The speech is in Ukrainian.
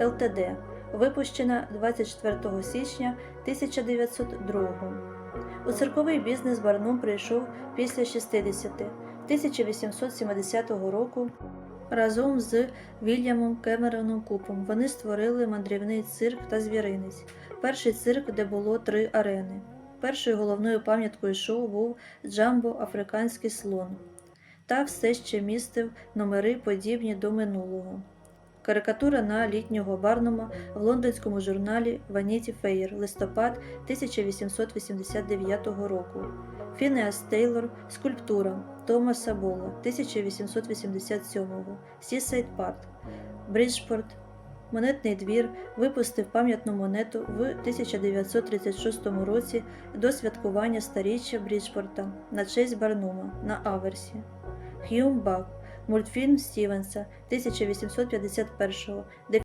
ЛТД, випущена 24 січня 1902 У цирковий бізнес Барнум прийшов після 60 1870 року разом з Вільямом Кемероном Купом. Вони створили мандрівний цирк та звіринець. Перший цирк, де було три арени. Першою головною пам'яткою шоу був Джамбо Африканський слон та все ще містив номери, подібні до минулого. Карикатура на літнього Барнума в лондонському журналі Vanity Fair, листопад 1889 року. Фінеас Тейлор Скульптура Томаса Бола 1887 Сісайд Парк Бриджпорт Монетний двір випустив пам'ятну монету в 1936 році до святкування старіччя Бріджпорта на честь Барнума на Аверсі. Х'юм Бак мультфільм Стівенса 1851 де